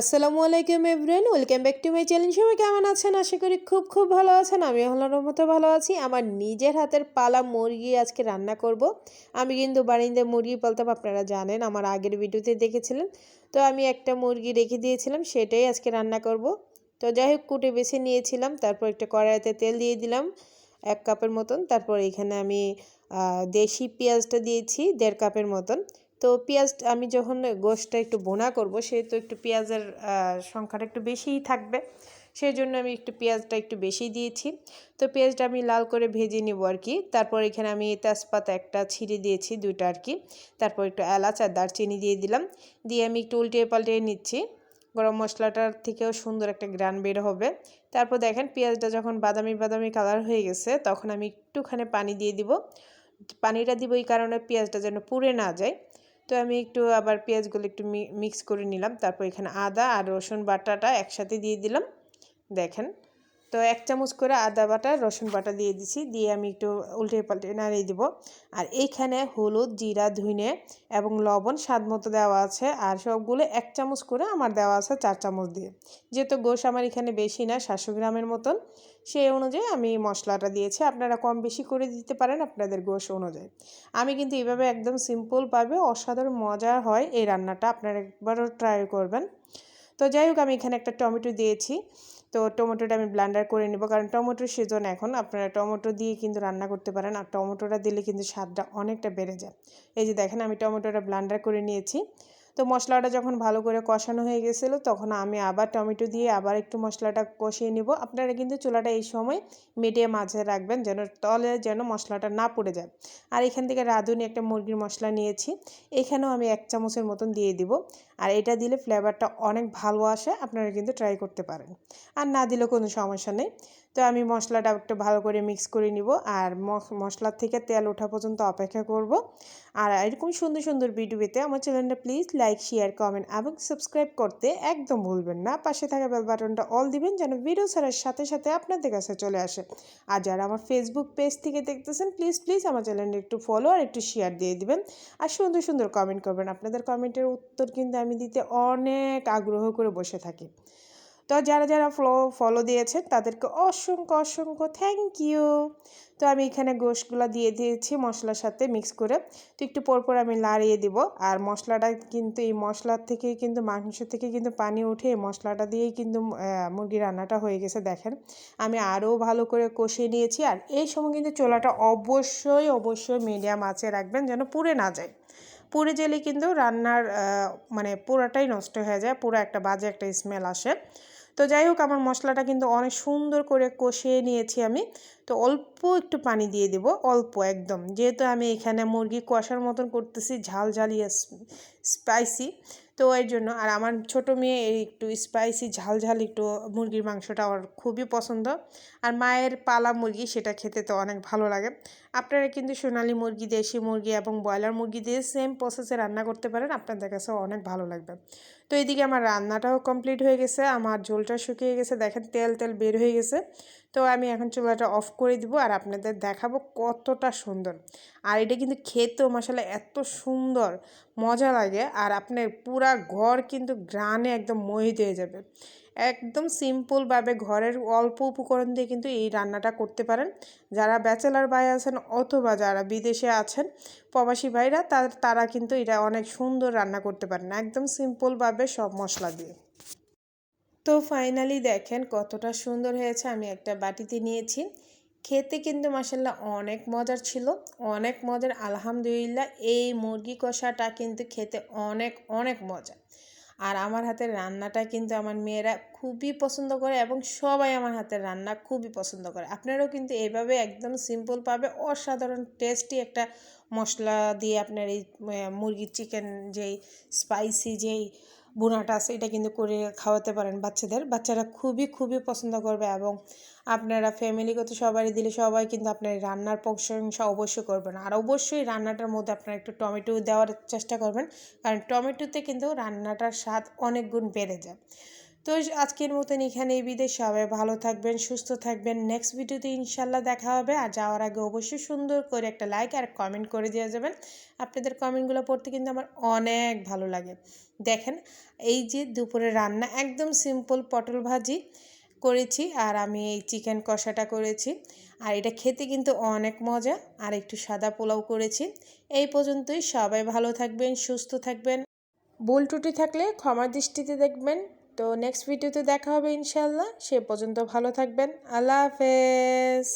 আসসালামু আলাইকুম everyone, welcome back to my channel. সবাই কেমন আছেন? আশা করি খুব খুব ভালো আছেন। আমি হলার মতো ভালো আছি। আমার নিজের হাতের পালা মুরগি আজকে রান্না করব। আমি কিন্তু বাড়িতে মুরগি পালতাম, আপনারা জানেন, আমার আগের ভিডিওতে দেখেছিলেন। তো আমি একটা মুরগি রেখে দিয়েছিলাম, সেটাই আজকে রান্না করব। তো যাই হোক, কুটে বেছে নিয়েছিলাম, তারপর একটা কড়াইতে তেল দিয়ে দিলাম, এক কাপের মতন। তারপর এখানে আমি দেশি পেঁয়াজটা দিয়েছি, দেড় কাপের মতন। তো পেঁয়াজ আমি যখন গোশটা একটু বোনা করব, সেহেতু একটু পেঁয়াজের সংখ্যাটা একটু বেশিই থাকবে। সেই জন্য আমি একটু পেঁয়াজটা একটু বেশি দিয়েছি। তো পেঁয়াজটা আমি লাল করে ভেজে নেব আর কি। তারপর এখানে আমি তেজপাতা একটা ছিঁড়ে দিয়েছি, দুইটা আর কি। তারপর একটু এলাচ আর দারচিনি দিয়ে দিলাম। দিয়ে আমি একটু উল্টে পাল্টিয়ে নিচ্ছি। গরম মশলাটার থেকেও সুন্দর একটা গ্রান বের হবে। তারপর দেখেন পেঁয়াজটা যখন বাদামি বাদামি কালার হয়ে গেছে, তখন আমি একটুখানি পানি দিয়ে দিব। পানিটা দিব এই কারণে পেঁয়াজটা যেন পুড়ে না যায়। তো আমি একটু আবার পেঁয়াজগুলো একটু মিক্স করে নিলাম। তারপর এখানে আদা আর রসুন বাটাটা একসাথে দিয়ে দিলাম। দেখেন তো এক চামচ করে আদা বাটা, রসুন বাটা দিয়ে দিছি, দিয়ে আমি একটু উল্টে পাল্টে নাড়িয়ে দিব। আর এইখানে হলুদ, জিরা, ধুইনে এবং লবণ স্বাদ মতো দেওয়া আছে, আর সবগুলো এক চামচ করে আমার দেওয়া আছে চার চামচ দিয়ে। যেহেতু গোশ আমার এখানে বেশি না, সাতশো গ্রামের মতন সেই অনুযায়ী আমি মশলাটা দিয়েছি। আপনারা কম বেশি করে দিতে পারেন আপনাদের গোশ অনুযায়ী। আমি কিন্তু এইভাবে একদম সিম্পলভাবে অসাধারণ মজা হয় এই রান্নাটা, আপনারা একবারও ট্রাই করবেন। তো যাই হোক আমি এখানে একটা টমেটো দিয়েছি। তো টমেটোটা আমি ব্লান্ডার করে নেব, কারণ টমেটোর সিজন এখন। আপনারা টমেটো দিয়ে কিন্তু রান্না করতে পারেন, আর টমেটোটা দিলে কিন্তু স্বাদটা অনেকটা বেড়ে যায়। এই যে দেখেন, আমি টমেটোটা ব্লান্ডার করে নিয়েছি। তো মশলাটা যখন ভালো করে কষানো হয়ে গেছিল, তখন আমি আবার টমেটো দিয়ে আবার একটু মশলাটা কষিয়ে নিব। আপনারা কিন্তু চুলাটা এই সময় মিডিয়াম মাঝে রাখবেন যেন তলে যেন মশলাটা না পড়ে যায়। আর এখান থেকে রাঁধুনি একটা মুরগির মশলা নিয়েছি, এখানেও আমি এক চামচের মতন দিয়ে দিব। আর এটা দিলে ফ্লেভারটা অনেক ভালো আসে, আপনারা কিন্তু ট্রাই করতে পারেন। আর না দিলেও কোনো সমস্যা নেই। তো আমি মশলাটা একটু ভালো করে মিক্স করে নিব। আর মশলার থেকে তেল ওঠা পর্যন্ত অপেক্ষা করব। আর এরকম সুন্দর সুন্দর ভিডিও পেতে আমার চ্যানেলটা প্লিজ লাইক শেয়ার কমেন্ট এবং সাবস্ক্রাইব করতে একদম ভুলবেন না। পাশে থাকা বেল বাটনটা অল দিবেন যেন ভিডিও ছাড়ার সাথে সাথে আপনাদের কাছে চলে আসে। আর যারা আমার ফেসবুক পেজ থেকে দেখতেছেন প্লিজ প্লিজ আমার চ্যানেলটা একটু ফলো আর একটু শেয়ার দিয়ে দিবেন। আর সুন্দর সুন্দর কমেন্ট করবেন। আপনাদের কমেন্টের উত্তর কিন্তু আমি দিতে অনেক আগ্রহ করে বসে থাকি। তো যারা যারা ফলো ফলো দিয়েছে তাদেরকে অসংখ্য অসংখ্য থ্যাংক ইউ তো আমি এখানে গোশগুলো দিয়ে দিয়েছি, মশলার সাথে মিক্স করে। তো একটু পরপর আমি লাড়িয়ে দিব। আর মশলাটা কিন্তু, এই মশলার থেকেই কিন্তু মাংস থেকে কিন্তু পানি উঠে, এই মশলাটা দিয়েই কিন্তু মুরগি রান্নাটা হয়ে গেছে, দেখেন। আমি আরও ভালো করে কষিয়ে নিয়েছি। আর এই সময় কিন্তু চোলাটা অবশ্যই অবশ্যই মিডিয়াম আঁচে রাখবেন যেন পুড়ে না যায়। পুড়ে গেলে কিন্তু রান্নার মানে পুরাটাই নষ্ট হয়ে যায়, পুরো একটা বাজে একটা স্মেল আসে। তো যাই হোক, আমার মশলাটা কিন্তু অনেক সুন্দর করে কষিয়ে নিয়েছি আমি। তো অল্প একটু পানি দিয়ে দেব, অল্প একদম। যেহেতু আমি এখানে মুরগি কষার মতন করতেছি, ঝাল ঝালিয়ে স্পাইসি। তো এর জন্য, আর আমার ছোট মেয়ে একটু স্পাইসি, ঝাল ঝাল একটু মুরগির মাংসটা আমার খুবই পছন্দ। আর মায়ের পালা মুরগি, সেটা খেতে তো অনেক ভালো লাগে। আপনারা কিন্তু সোনালি মুরগি, দেশি মুরগি এবং ব্রয়লার মুরগি দিয়ে সেম প্রসেসে রান্না করতে পারেন, আপনাদের কাছে অনেক ভালো লাগবে। তো এইদিকে আমার রান্নাটাও কমপ্লিট হয়ে গেছে, আমার ঝোলটা শুকিয়ে গেছে, দেখেন তেল তেল বের হয়ে গেছে। তো আমি এখন চুলাটা অফ করে দিব আর আপনাদের দেখাবো কতটা সুন্দর। আর এটা কিন্তু খেতেও মশলা এত সুন্দর, মজা লাগে। আর আপনার পুরা ঘর কিন্তু গ্রানে একদম মোহিত হয়ে যাবে। একদম সিম্পলভাবে ঘরের অল্প উপকরণ দিয়ে কিন্তু এই রান্নাটা করতে পারেন। যারা ব্যাচেলার ভাই আছেন অথবা যারা বিদেশে আছেন, প্রবাসী ভাইরা তারা কিন্তু এটা অনেক সুন্দর রান্না করতে পারেন। একদম সিম্পলভাবে সব মশলা দিয়ে। তো ফাইনালি দেখেন কতটা সুন্দর হয়েছে, আমি একটা বাটিতে নিয়েছি। খেতে কিন্তু মাসাল্লাহ অনেক মজার ছিল, অনেক মজার, আলহামদুলিল্লাহ এই মুরগি কষাটা কিন্তু খেতে অনেক অনেক মজা আর আমার হাতের রান্নাটা কিন্তু আমার মেয়েরা খুবই পছন্দ করে এবং সবাই আমার হাতের রান্না খুবই পছন্দ করে। আপনারাও কিন্তু এইভাবে একদম সিম্পল পাবে অসাধারণ টেস্টি একটা মশলা দিয়ে আপনার এই মুরগির চিকেন যেই স্পাইসি যেই বোনাটা আছে, এটা কিন্তু করে খাওয়াতে পারেন বাচ্চাদের। বাচ্চারা খুবই খুবই পছন্দ করবে এবং আপনারা ফ্যামিলিগত সবারই দিলে সবাই কিন্তু আপনার রান্নার প্রশংসা অবশ্যই করবেন। আর অবশ্যই রান্নাটার মধ্যে আপনারা একটু টমেটো দেওয়ার চেষ্টা করবেন, কারণ টমেটোতে কিন্তু রান্নাটার স্বাদ অনেক গুণ বেড়ে যায়। তো আজকের মতন এখানেই বিদেশ সবাই ভালো থাকবেন, সুস্থ থাকবেন। নেক্সট ভিডিওতে ইনশাল্লাহ দেখা হবে। আর যাওয়ার আগে অবশ্যই সুন্দর করে একটা লাইক আর কমেন্ট করে দিয়ে যাবেন। আপনাদের কমেন্টগুলো পড়তে কিন্তু আমার অনেক ভালো লাগে। দেখেন, এই যে দুপুরে রান্না একদম সিম্পল পটল ভাজি করেছি আর আমি এই চিকেন কষাটা করেছি। আর এটা খেতে কিন্তু অনেক মজা। আর একটু সাদা পোলাও করেছি। এই পর্যন্তই। সবাই ভালো থাকবেন, সুস্থ থাকবেন। ভুল ত্রুটি থাকলে ক্ষমার দৃষ্টিতে দেখবেন। তো নেক্সট ভিডিওতে দেখা হবে ইনশাল্লাহ সে পর্যন্ত ভালো থাকবেন। আল্লাহ হাফেজ।